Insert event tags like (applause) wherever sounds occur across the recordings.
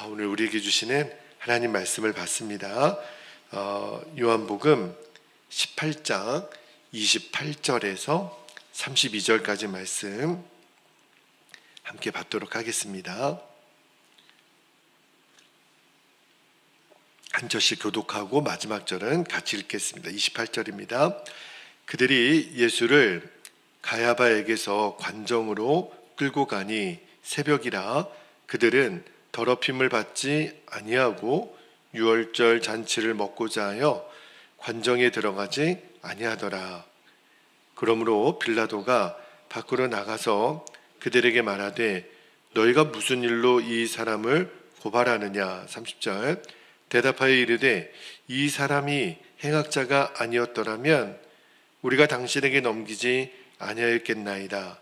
아, 오늘 우리에게 주시는 하나님 말씀을 봤습니다. 어, 요한복음 18장 28절에서 32절까지 말씀 함께 받도록 하겠습니다. 한 절씩 교독하고 마지막 절은 같이 읽겠습니다. 28절입니다. 그들이 예수를 가야바에게서 관정으로 끌고 가니 새벽이라 그들은 더럽힘을 받지 아니하고 유월절 잔치를 먹고자 하여 관정에 들어가지 아니하더라. 그러므로 빌라도가 밖으로 나가서 그들에게 말하되 너희가 무슨 일로 이 사람을 고발하느냐 30절. 대답하여 이르되 이 사람이 행악자가 아니었더라면 우리가 당신에게 넘기지 아니하였겠나이다.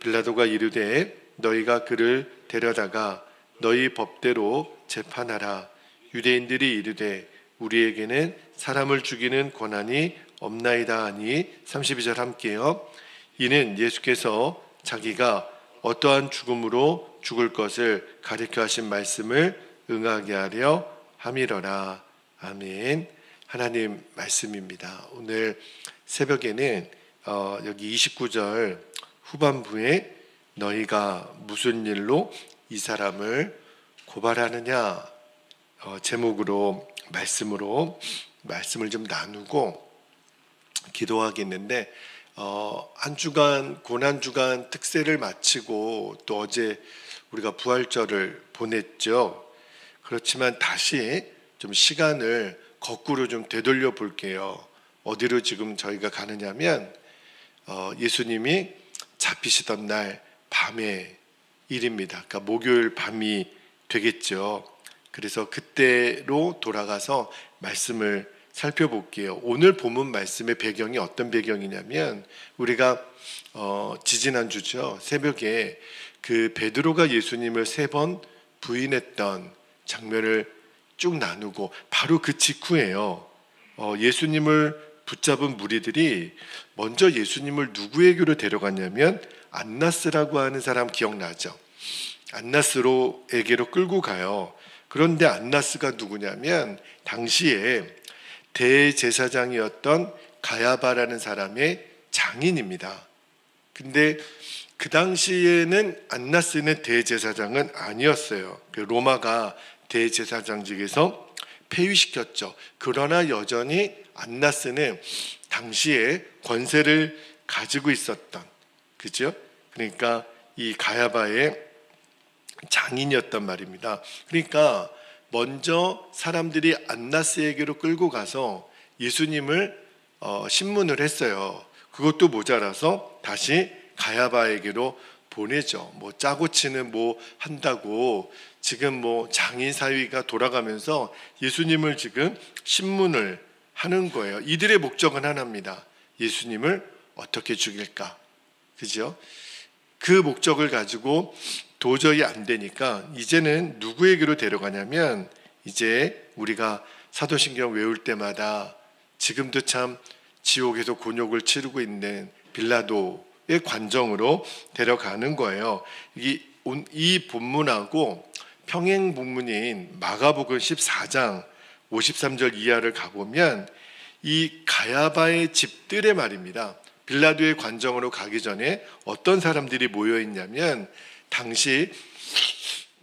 빌라도가 이르되 너희가 그를 데려다가 너희 법대로 재판하라. 유대인들이 이르되 우리에게는 사람을 죽이는 권한이 없나이다 하니 32절 함께요. 이는 예수께서 자기가 어떠한 죽음으로 죽을 것을 가리켜 하신 말씀을 응하게 하려 함이러라. 아멘. 하나님 말씀입니다. 오늘 새벽에는 어, 여기 29절 후반부에 너희가 무슨 일로 이 사람을 고발하느냐 어, 제목으로 말씀으로 말씀을 좀 나누고 기도하겠는데 어, 한 주간 고난 주간 특세를 마치고 또 어제 우리가 부활절을 보냈죠. 그렇지만 다시 좀 시간을 거꾸로 좀 되돌려 볼게요. 어디로 지금 저희가 가느냐면 어, 예수님이 잡히시던 날 밤의 일입니다. 그러니까 목요일 밤이 되겠죠. 그래서 그때로 돌아가서 말씀을 살펴볼게요. 오늘 본문 말씀의 배경이 어떤 배경이냐면 우리가 어, 지지난 주죠 새벽에 그 베드로가 예수님을 세 번 부인했던 장면을 쭉 나누고 바로 그 직후에요. 어, 예수님을 붙잡은 무리들이 먼저 예수님을 누구에게로 데려갔냐면 안나스라고 하는 사람 기억나죠? 안나스로에게로 끌고 가요. 그런데 안나스가 누구냐면 당시에 대제사장이었던 가야바라는 사람의 장인입니다. 근데 그 당시에는 안나스는 대제사장은 아니었어요. 그 로마가 대제사장직에서 폐위시켰죠. 그러나 여전히 안나스는 당시에 권세를 가지고 있었던 그죠? 그러니까 이 가야바의 장인이었단 말입니다. 그러니까 먼저 사람들이 안나스에게로 끌고 가서 예수님을 어, 신문을 했어요. 그것도 모자라서 다시 가야바에게로 보내죠. 뭐 짜고 치는 뭐 한다고 지금 뭐 장인 사위가 돌아가면서 예수님을 지금 신문을 하는 거예요. 이들의 목적은 하나입니다. 예수님을 어떻게 죽일까? 그죠? 그 목적을 가지고 도저히 안 되니까 이제는 누구에게로 데려가냐면 이제 우리가 사도신경 외울 때마다 지금도 참 지옥에서 곤욕을 치르고 있는 빌라도의 관정으로 데려가는 거예요. 이, 이 본문하고 평행 본문인 마가복음 14장 53절 이하를 가보면 이 가야바의 집들의 말입니다. 빌라도의 관정으로 가기 전에 어떤 사람들이 모여 있냐면 당시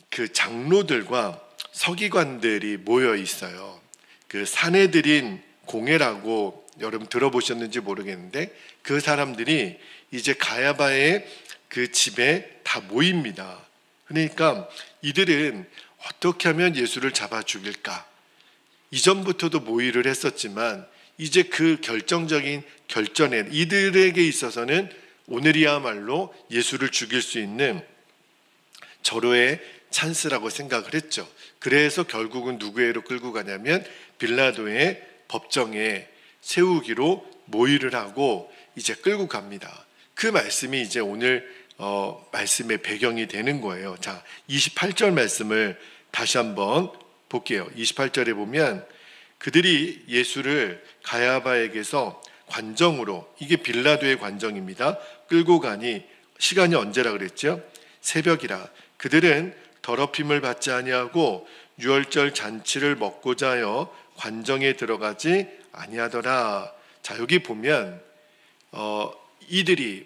그 장로들과 서기관들이 모여 있어요. 그 사내들인 공회라고 여러분 들어보셨는지 모르겠는데 그 사람들이 이제 가야바의 그 집에 다 모입니다. 그러니까 이들은 어떻게 하면 예수를 잡아 죽일까? 이전부터도 모의를 했었지만 이제 그 결정적인 결전에 이들에게 있어서는 오늘이야말로 예수를 죽일 수 있는 절호의 찬스라고 생각을 했죠. 그래서 결국은 누구에로 끌고 가냐면 빌라도의 법정에 세우기로 모의를 하고 이제 끌고 갑니다. 그 말씀이 이제 오늘 어, 말씀의 배경이 되는 거예요. 자, 28절 말씀을 다시 한번 볼게요. 28절에 보면 그들이 예수를 가야바에게서 관정으로 이게 빌라도의 관정입니다. 끌고 가니 시간이 언제라 그랬죠? 새벽이라 그들은 더럽힘을 받지 아니하고 유월절 잔치를 먹고자 하여 관정에 들어가지 아니하더라. 자 여기 보면 어, 이들이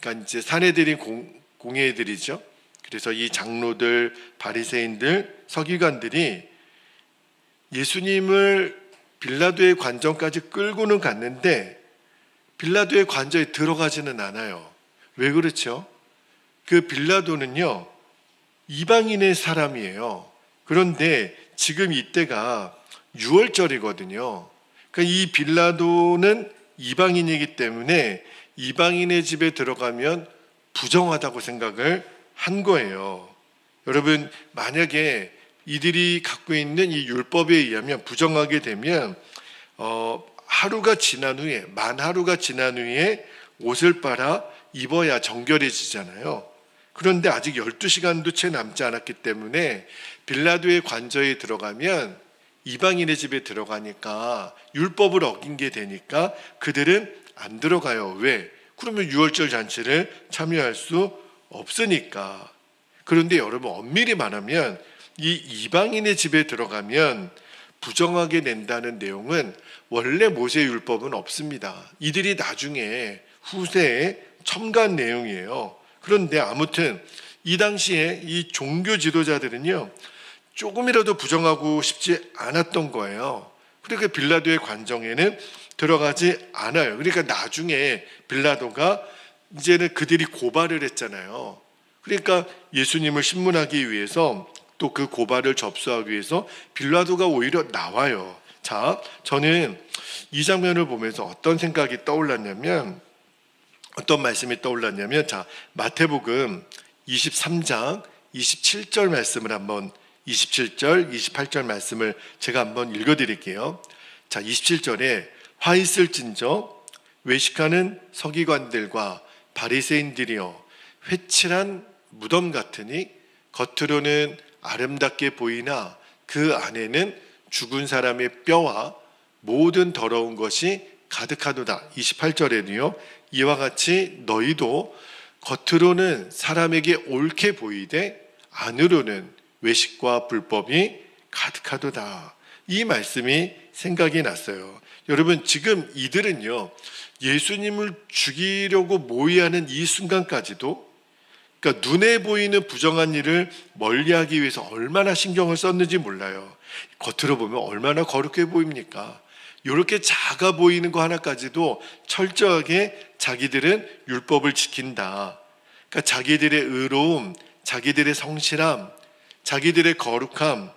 그러니까 이제 사내들인 공, 공예들이죠. 그래서 이 장로들, 바리새인들, 서기관들이 예수님을 빌라도의 관정까지 끌고는 갔는데 빌라도의 관저에 들어가지는 않아요. 왜 그렇죠? 그 빌라도는요 이방인의 사람이에요. 그런데 지금 이때가 6월절이거든요. 그러니까 이 빌라도는 이방인이기 때문에 이방인의 집에 들어가면 부정하다고 생각을 한 거예요. 여러분 만약에 이들이 갖고 있는 이 율법에 의하면 부정하게 되면 어, 하루가 지난 후에 만 하루가 지난 후에 옷을 빨아 입어야 정결해지잖아요. 그런데 아직 12시간도 채 남지 않았기 때문에 빌라도의 관저에 들어가면 이방인의 집에 들어가니까 율법을 어긴 게 되니까 그들은 안 들어가요. 왜? 그러면 유월절 잔치를 참여할 수 없으니까. 그런데 여러분 엄밀히 말하면 이 이방인의 집에 들어가면 부정하게 된다는 내용은 원래 모세 율법은 없습니다. 이들이 나중에 후세에 첨가한 내용이에요. 그런데 아무튼 이 당시에 이 종교 지도자들은요 조금이라도 부정하고 싶지 않았던 거예요. 그러니까 빌라도의 관정에는 들어가지 않아요. 그러니까 나중에 빌라도가 이제는 그들이 고발을 했잖아요. 그러니까 예수님을 신문하기 위해서 또 그 고발을 접수하기 위해서 빌라도가 오히려 나와요. 자, 저는 이 장면을 보면서 어떤 생각이 떠올랐냐면 어떤 말씀이 떠올랐냐면 자, 마태복음 23장 27절 말씀을 한번 27절, 28절 말씀을 제가 한번 읽어 드릴게요. 자, 27절에 화 있을진저 외식하는 서기관들과 바리새인들이여 회칠한 무덤 같으니 겉으로는 아름답게 보이나 그 안에는 죽은 사람의 뼈와 모든 더러운 것이 가득하도다. 28절에는요. 이와 같이 너희도 겉으로는 사람에게 옳게 보이되 안으로는 외식과 불법이 가득하도다. 이 말씀이 생각이 났어요. 여러분 지금 이들은요. 예수님을 죽이려고 모의하는 이 순간까지도 그러니까 눈에 보이는 부정한 일을 멀리 하기 위해서 얼마나 신경을 썼는지 몰라요. 겉으로 보면 얼마나 거룩해 보입니까? 이렇게 작아 보이는 거 하나까지도 철저하게 자기들은 율법을 지킨다. 그러니까 자기들의 의로움, 자기들의 성실함, 자기들의 거룩함,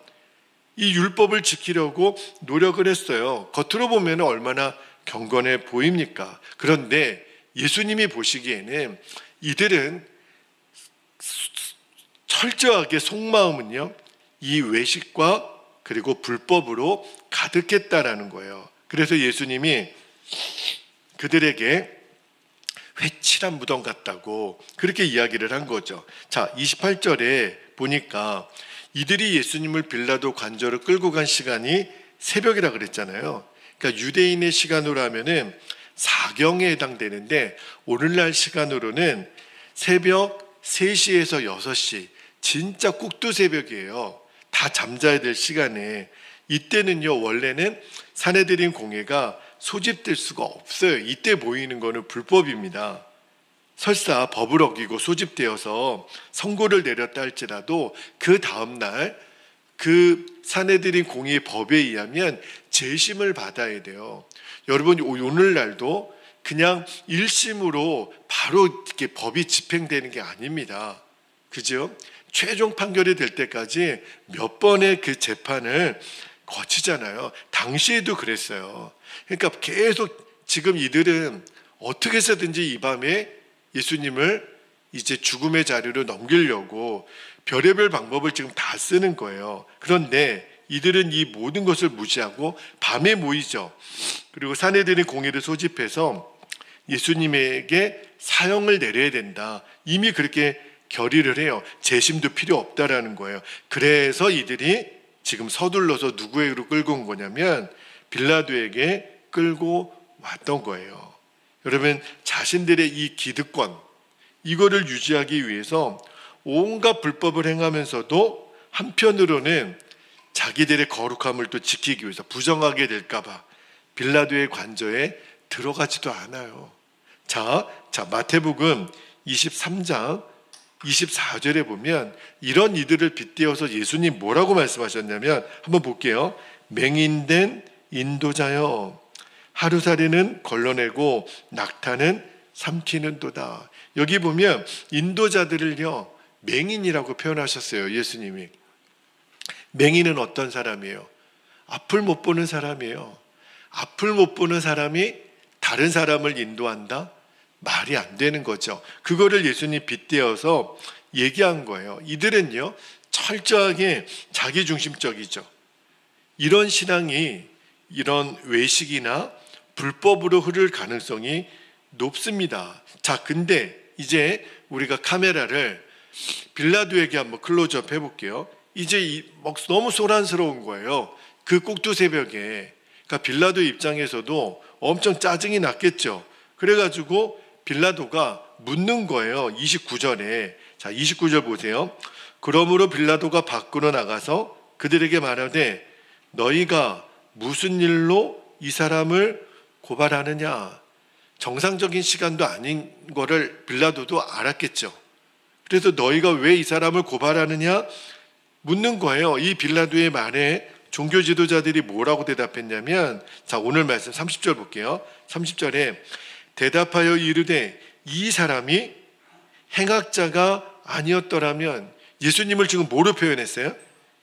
이 율법을 지키려고 노력을 했어요. 겉으로 보면 얼마나 경건해 보입니까? 그런데 예수님이 보시기에는 이들은 철저하게 속마음은요, 이 외식과 그리고 불법으로 가득했다라는 거예요. 그래서 예수님이 그들에게 회칠한 무덤 같다고 그렇게 이야기를 한 거죠. 자, 28절에 보니까 이들이 예수님을 빌라도 관저로 끌고 간 시간이 새벽이라 그랬잖아요. 그러니까 유대인의 시간으로 하면은 사경에 해당되는데 오늘날 시간으로는 새벽 3시에서 6시 진짜 꾹두 새벽이에요. 다 잠자야 될 시간에 이때는요 원래는 사내들인 공예가 소집될 수가 없어요. 이때 모이는 거는 불법입니다. 설사 법을 어기고 소집되어서 선고를 내렸다 할지라도 그 다음 날 그 사내들인 공의 법에 의하면 재심을 받아야 돼요. 여러분 오늘날도 그냥 1심으로 바로 이렇게 법이 집행되는 게 아닙니다. 그죠? 최종 판결이 될 때까지 몇 번의 그 재판을 거치잖아요. 당시에도 그랬어요. 그러니까 계속 지금 이들은 어떻게 해서든지 이 밤에 예수님을 이제 죽음의 자리로 넘기려고 별의별 방법을 지금 다 쓰는 거예요. 그런데 이들은 이 모든 것을 무시하고 밤에 모이죠. 그리고 사내들의 공의를 소집해서 예수님에게 사형을 내려야 된다. 이미 그렇게 결의를 해요. 재심도 필요 없다라는 거예요. 그래서 이들이 지금 서둘러서 누구에게로 끌고 온 거냐면 빌라도에게 끌고 왔던 거예요. 여러분 자신들의 이 기득권 이거를 유지하기 위해서 온갖 불법을 행하면서도 한편으로는 자기들의 거룩함을 또 지키기 위해서 부정하게 될까봐 빌라도의 관저에 들어가지도 않아요. 자, 자 마태복음 23장 24절에 보면 이런 이들을 빗대어서 예수님 뭐라고 말씀하셨냐면 한번 볼게요. 맹인된 인도자여 하루살이는 걸러내고 낙타는 삼키는도다. 여기 보면 인도자들을요 맹인이라고 표현하셨어요 예수님이. 맹인은 어떤 사람이에요? 앞을 못 보는 사람이에요. 앞을 못 보는 사람이 다른 사람을 인도한다? 말이 안 되는 거죠. 그거를 예수님 빗대어서 얘기한 거예요. 이들은요, 철저하게 자기중심적이죠. 이런 신앙이 이런 외식이나 불법으로 흐를 가능성이 높습니다. 자, 근데 이제 우리가 카메라를 빌라도에게 한번 클로즈업 해볼게요. 이제 이- 막 너무 소란스러운 거예요. 그 꼭두 새벽에. 그러니까 빌라도 입장에서도 엄청 짜증이 났겠죠. 그래가지고 빌라도가 묻는 거예요. 29절에. 자, 29절 보세요. 그러므로 빌라도가 밖으로 나가서 그들에게 말하되 너희가 무슨 일로 이 사람을 고발하느냐? 정상적인 시간도 아닌 거를 빌라도도 알았겠죠. 그래서 너희가 왜 이 사람을 고발하느냐? 묻는 거예요. 이 빌라도의 말에 종교 지도자들이 뭐라고 대답했냐면 자, 오늘 말씀 30절 볼게요. 30절에 대답하여 이르되 이 사람이 행악자가 아니었더라면 예수님을 지금 뭐로 표현했어요?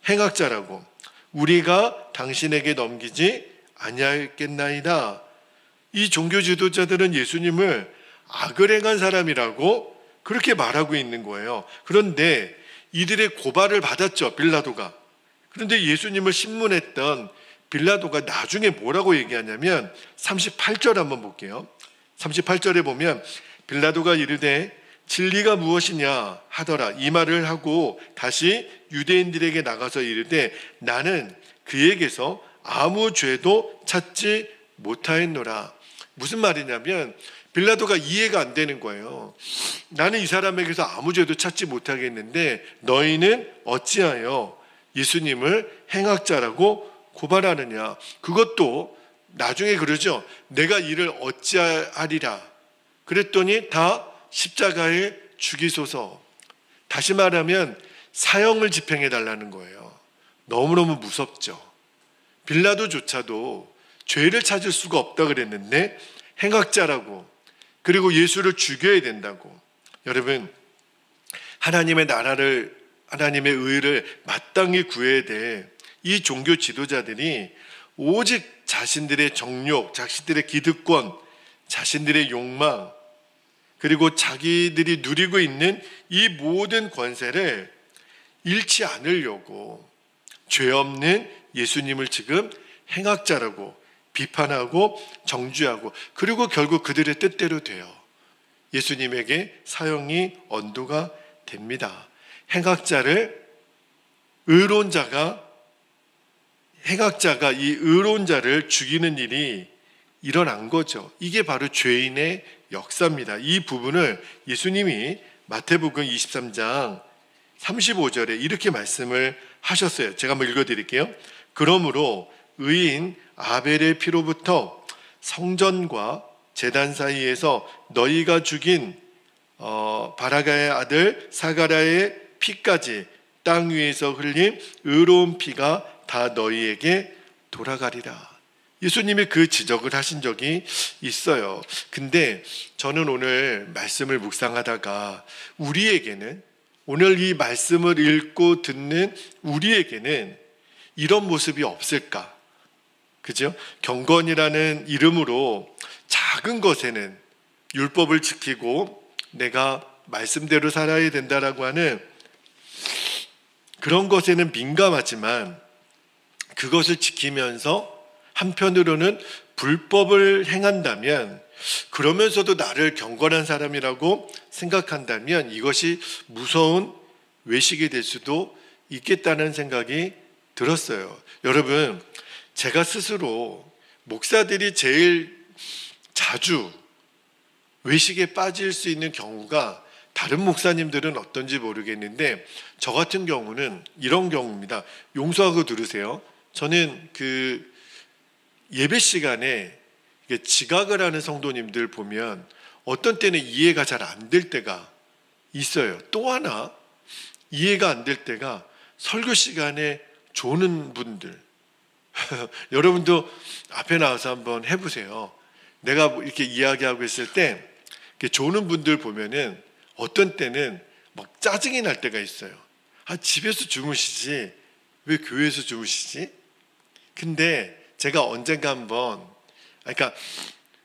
행악자라고. 우리가 당신에게 넘기지 아니하겠나이다. 이 종교 지도자들은 예수님을 악을 행한 사람이라고 그렇게 말하고 있는 거예요. 그런데 이들의 고발을 받았죠, 빌라도가. 그런데 예수님을 신문했던 빌라도가 나중에 뭐라고 얘기하냐면 38절 한번 볼게요. 38절에 보면 빌라도가 이르되 진리가 무엇이냐 하더라 이 말을 하고 다시 유대인들에게 나가서 이르되 나는 그에게서 아무 죄도 찾지 못하였노라 무슨 말이냐면 빌라도가 이해가 안 되는 거예요. 나는 이 사람에게서 아무 죄도 찾지 못하겠는데 너희는 어찌하여 예수님을 행악자라고 고발하느냐? 그것도 나중에 그러죠. 내가 이를 어찌하리라. 그랬더니 다 십자가에 죽이소서. 다시 말하면 사형을 집행해 달라는 거예요. 너무너무 무섭죠. 빌라도조차도 죄를 찾을 수가 없다 그랬는데 행악자라고 그리고 예수를 죽여야 된다고. 여러분 하나님의 나라를 하나님의 의를 마땅히 구해야 돼. 이 종교 지도자들이 오직 자신들의 정욕, 자신들의 기득권, 자신들의 욕망, 그리고 자기들이 누리고 있는 이 모든 권세를 잃지 않으려고 죄 없는 예수님을 지금 행악자라고 비판하고 정죄하고 그리고 결국 그들의 뜻대로 돼요. 예수님에게 사형이 언도가 됩니다. 행악자를 의로운 자가 행악자가 이 의로운 자를 죽이는 일이 일어난 거죠. 이게 바로 죄인의 역사입니다. 이 부분을 예수님이 마태복음 23장 35절에 이렇게 말씀을 하셨어요. 제가 한번 읽어 드릴게요. 그러므로 의인 아벨의 피로부터 성전과 제단 사이에서 너희가 죽인 어, 바라가의 아들 사가라의 피까지 땅 위에서 흘린 의로운 피가 다 너희에게 돌아가리라. 예수님이 그 지적을 하신 적이 있어요. 근데 저는 오늘 말씀을 묵상하다가 우리에게는 오늘 이 말씀을 읽고 듣는 우리에게는 이런 모습이 없을까? 그죠? 경건이라는 이름으로 작은 것에는 율법을 지키고 내가 말씀대로 살아야 된다라고 하는 그런 것에는 민감하지만 그것을 지키면서 한편으로는 불법을 행한다면 그러면서도 나를 경건한 사람이라고 생각한다면 이것이 무서운 외식이 될 수도 있겠다는 생각이 들었어요. 여러분, 제가 스스로 목사들이 제일 자주 외식에 빠질 수 있는 경우가 다른 목사님들은 어떤지 모르겠는데 저 같은 경우는 이런 경우입니다. 용서하고 들으세요. 저는 그 예배 시간에 지각을 하는 성도님들 보면 어떤 때는 이해가 잘 안 될 때가 있어요. 또 하나 이해가 안 될 때가 설교 시간에 조는 분들. (laughs) 여러분도 앞에 나와서 한번 해보세요. 내가 뭐 이렇게 이야기하고 있을 때 조는 분들 보면은 어떤 때는 막 짜증이 날 때가 있어요. 아, 집에서 주무시지. 왜 교회에서 주무시지? 근데 제가 언젠가 한번, 그러니까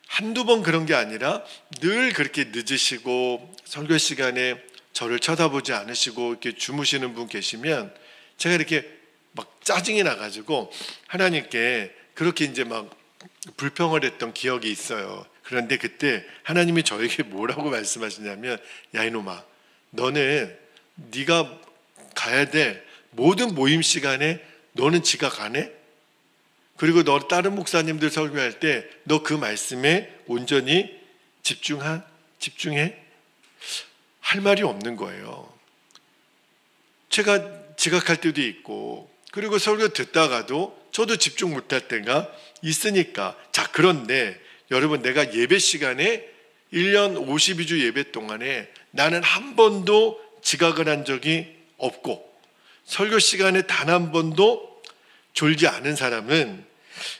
한두 번 그런 게 아니라 늘 그렇게 늦으시고 설교 시간에 저를 쳐다보지 않으시고 이렇게 주무시는 분 계시면 제가 이렇게 막 짜증이 나가지고 하나님께 그렇게 이제 막 불평을 했던 기억이 있어요. 그런데 그때 하나님이 저에게 뭐라고 말씀하시냐면 야 이놈아 너는 네가 가야 될 모든 모임 시간에 너는 지각 안 해? 그리고 너 다른 목사님들 설교할 때 너 그 말씀에 온전히 집중한 집중해 할 말이 없는 거예요. 제가 지각할 때도 있고 그리고 설교 듣다가도 저도 집중 못할 때가 있으니까 자 그런데 여러분 내가 예배 시간에 1년 52주 예배 동안에 나는 한 번도 지각을 한 적이 없고 설교 시간에 단 한 번도 졸지 않은 사람은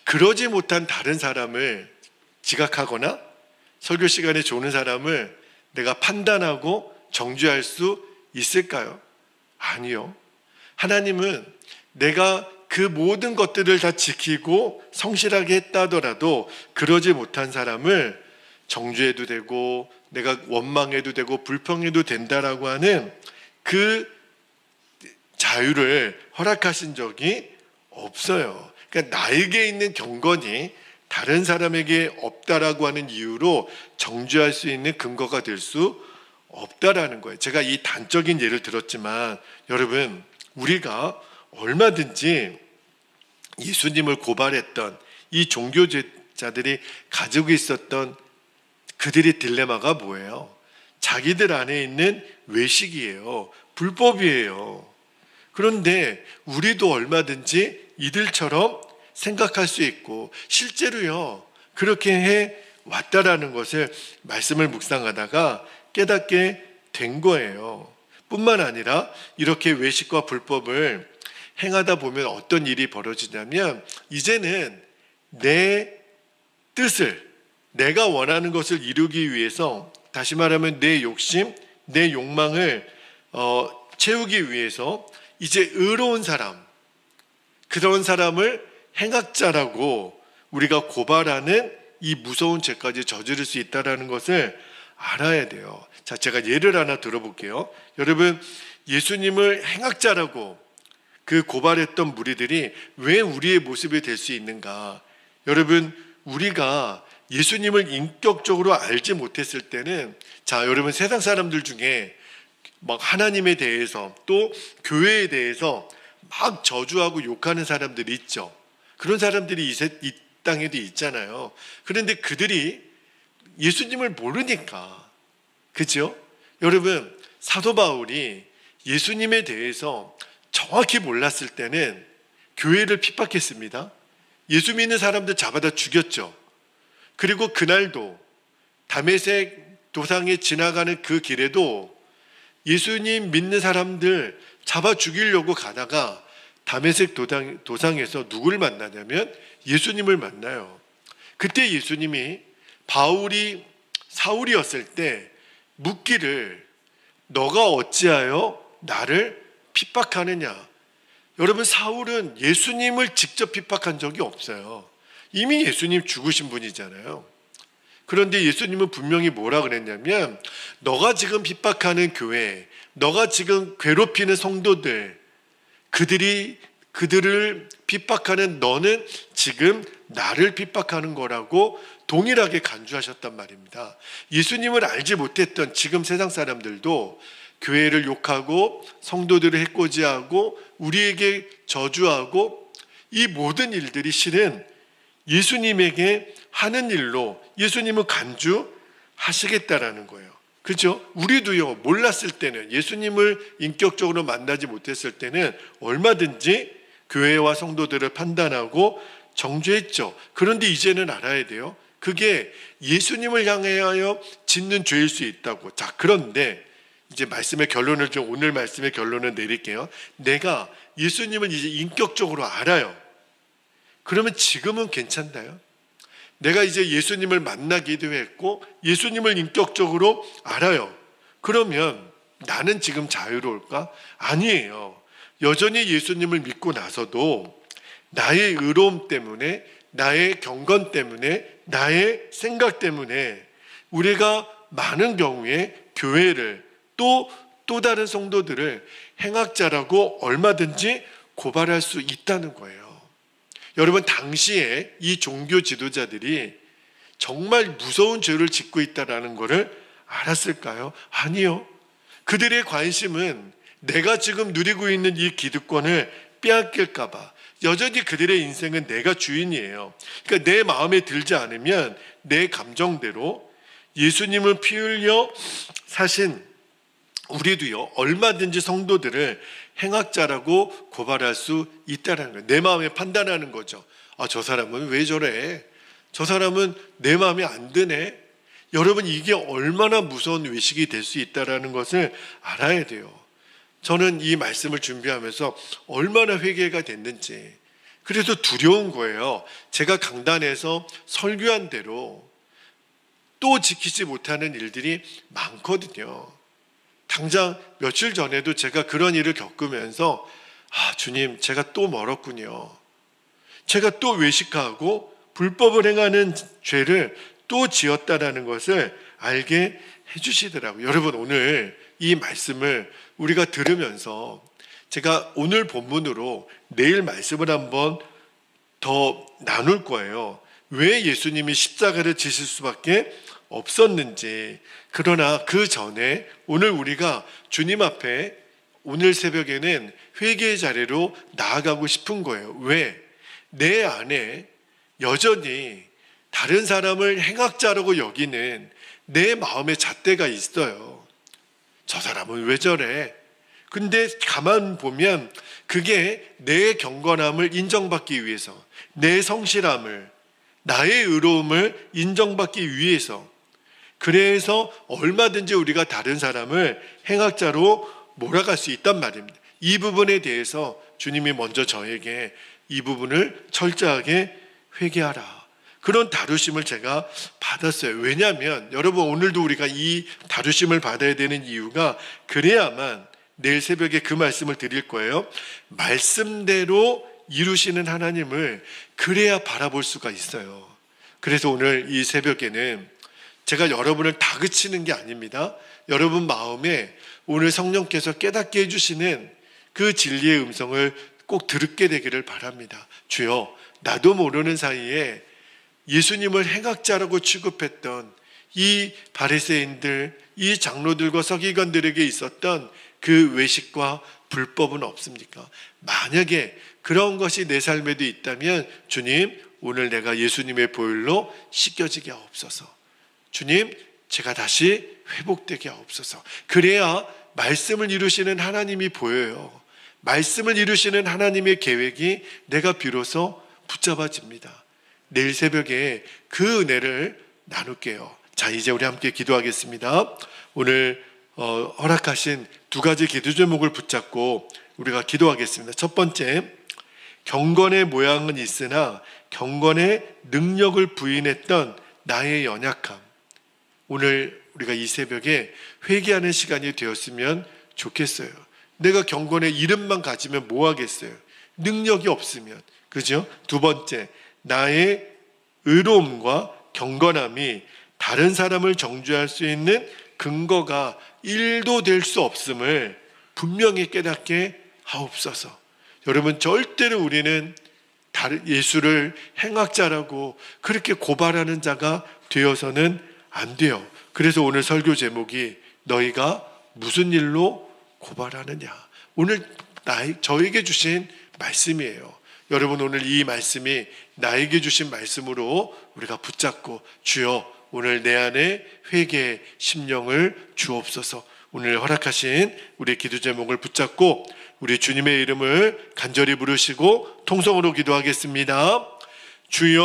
그러지 못한 다른 사람을 지각하거나 설교 시간에 조는 사람을 내가 판단하고 정죄할 수 있을까요? 아니요. 하나님은 내가 그 모든 것들을 다 지키고 성실하게 했다 하더라도 그러지 못한 사람을 정죄해도 되고 내가 원망해도 되고 불평해도 된다라고 하는 그 자유를 허락하신 적이 없어요. 그러니까 나에게 있는 경건이 다른 사람에게 없다라고 하는 이유로 정죄할 수 있는 근거가 될 수 없다라는 거예요. 제가 이 단적인 예를 들었지만 여러분 우리가 얼마든지 예수님을 고발했던 이 종교자들이 가지고 있었던 그들의 딜레마가 뭐예요? 자기들 안에 있는 외식이에요. 불법이에요. 그런데 우리도 얼마든지 이들처럼 생각할 수 있고 실제로요. 그렇게 해 왔다라는 것을 말씀을 묵상하다가 깨닫게 된 거예요. 뿐만 아니라 이렇게 외식과 불법을 행하다 보면 어떤 일이 벌어지냐면 이제는 내 뜻을 내가 원하는 것을 이루기 위해서 다시 말하면 내 욕심, 내 욕망을 어, 채우기 위해서 이제 의로운 사람, 그런 사람을 행악자라고 우리가 고발하는 이 무서운 죄까지 저지를 수 있다라는 것을 알아야 돼요. 자, 제가 예를 하나 들어볼게요. 여러분, 예수님을 행악자라고 그 고발했던 무리들이 왜 우리의 모습이 될 수 있는가? 여러분, 우리가 예수님을 인격적으로 알지 못했을 때는 자, 여러분 세상 사람들 중에 막 하나님에 대해서 또 교회에 대해서 막 저주하고 욕하는 사람들이 있죠. 그런 사람들이 이, 세, 이 땅에도 있잖아요. 그런데 그들이 예수님을 모르니까. 그죠? 여러분, 사도 바울이 예수님에 대해서 정확히 몰랐을 때는 교회를 핍박했습니다. 예수 믿는 사람들 잡아다 죽였죠. 그리고 그날도 담에색 도상에 지나가는 그 길에도 예수님 믿는 사람들 잡아 죽이려고 가다가 담에색 도상, 도상에서 누구를 만나냐면 예수님을 만나요. 그때 예수님이 바울이 사울이었을 때 묻기를 너가 어찌하여 나를 핍박하느냐? 여러분 사울은 예수님을 직접 핍박한 적이 없어요. 이미 예수님 죽으신 분이잖아요. 그런데 예수님은 분명히 뭐라 그랬냐면 너가 지금 핍박하는 교회, 너가 지금 괴롭히는 성도들, 그들이 그들을 핍박하는 너는 지금 나를 핍박하는 거라고 동일하게 간주하셨단 말입니다. 예수님을 알지 못했던 지금 세상 사람들도 교회를 욕하고 성도들을 해코지하고 우리에게 저주하고 이 모든 일들이 실은 예수님에게 하는 일로 예수님은 간주하시겠다라는 거예요. 그죠? 우리도요, 몰랐을 때는, 예수님을 인격적으로 만나지 못했을 때는 얼마든지 교회와 성도들을 판단하고 정죄했죠. 그런데 이제는 알아야 돼요. 그게 예수님을 향하여 짓는 죄일 수 있다고. 자, 그런데 이제 말씀의 결론을 좀 오늘 말씀의 결론을 내릴게요. 내가 예수님을 이제 인격적으로 알아요. 그러면 지금은 괜찮나요? 내가 이제 예수님을 만나기도 했고 예수님을 인격적으로 알아요. 그러면 나는 지금 자유로울까? 아니에요. 여전히 예수님을 믿고 나서도 나의 의로움 때문에 나의 경건 때문에 나의 생각 때문에 우리가 많은 경우에 교회를 또또 다른 성도들을 행악자라고 얼마든지 고발할 수 있다는 거예요. 여러분 당시에 이 종교 지도자들이 정말 무서운 죄를 짓고 있다라는 것을 알았을까요? 아니요. 그들의 관심은 내가 지금 누리고 있는 이 기득권을 빼앗길까봐 여전히 그들의 인생은 내가 주인이에요. 그러니까 내 마음에 들지 않으면 내 감정대로 예수님을 피 흘려 사신 우리도요 얼마든지 성도들을 행악자라고 고발할 수 있다는 거예요. 내 마음에 판단하는 거죠. 아 저 사람은 왜 저래? 저 사람은 내 마음에 안 드네. 여러분 이게 얼마나 무서운 외식이 될 수 있다라는 것을 알아야 돼요. 저는 이 말씀을 준비하면서 얼마나 회개가 됐는지 그래서 두려운 거예요. 제가 강단에서 설교한 대로 또 지키지 못하는 일들이 많거든요. 당장 며칠 전에도 제가 그런 일을 겪으면서 아, 주님, 제가 또 멀었군요. 제가 또 외식하고 불법을 행하는 죄를 또 지었다라는 것을 알게 해주시더라고요. 여러분, 오늘 이 말씀을 우리가 들으면서 제가 오늘 본문으로 내일 말씀을 한번 더 나눌 거예요. 왜 예수님이 십자가를 지실 수밖에 없었는지. 그러나 그 전에 오늘 우리가 주님 앞에 오늘 새벽에는 회개의 자리로 나아가고 싶은 거예요. 왜? 내 안에 여전히 다른 사람을 행악자라고 여기는 내 마음의 잣대가 있어요. 저 사람은 왜 저래? 근데 가만 보면 그게 내 경건함을 인정받기 위해서, 내 성실함을, 나의 의로움을 인정받기 위해서, 그래서 얼마든지 우리가 다른 사람을 행악자로 몰아갈 수 있단 말입니다. 이 부분에 대해서 주님이 먼저 저에게 이 부분을 철저하게 회개하라. 그런 다루심을 제가 받았어요. 왜냐하면 여러분 오늘도 우리가 이 다루심을 받아야 되는 이유가 그래야만 내일 새벽에 그 말씀을 드릴 거예요. 말씀대로 이루시는 하나님을 그래야 바라볼 수가 있어요. 그래서 오늘 이 새벽에는 제가 여러분을 다그치는 게 아닙니다. 여러분 마음에 오늘 성령께서 깨닫게 해주시는 그 진리의 음성을 꼭 들게 되기를 바랍니다. 주여, 나도 모르는 사이에 예수님을 행악자라고 취급했던 이 바리새인들, 이 장로들과 서기관들에게 있었던 그 외식과 불법은 없습니까? 만약에 그런 것이 내 삶에도 있다면 주님, 오늘 내가 예수님의 보혈로 씻겨지게 하옵소서. 주님, 제가 다시 회복되게 하옵소서. 그래야 말씀을 이루시는 하나님이 보여요. 말씀을 이루시는 하나님의 계획이 내가 비로소 붙잡아집니다. 내일 새벽에 그 은혜를 나눌게요. 자, 이제 우리 함께 기도하겠습니다. 오늘 어, 허락하신 두 가지 기도 제목을 붙잡고 우리가 기도하겠습니다. 첫 번째, 경건의 모양은 있으나 경건의 능력을 부인했던 나의 연약함. 오늘 우리가 이 새벽에 회개하는 시간이 되었으면 좋겠어요. 내가 경건의 이름만 가지면 뭐 하겠어요? 능력이 없으면. 그죠? 두 번째, 나의 의로움과 경건함이 다른 사람을 정죄할 수 있는 근거가 1도 될 수 없음을 분명히 깨닫게 하옵소서. 여러분, 절대로 우리는 예수를 행악자라고 그렇게 고발하는 자가 되어서는 안 돼요. 그래서 오늘 설교 제목이 너희가 무슨 일로 고발하느냐. 오늘 나이, 저에게 주신 말씀이에요. 여러분 오늘 이 말씀이 나에게 주신 말씀으로 우리가 붙잡고 주여 오늘 내 안에 회개의 심령을 주옵소서 오늘 허락하신 우리 기도 제목을 붙잡고 우리 주님의 이름을 간절히 부르시고 통성으로 기도하겠습니다. 주여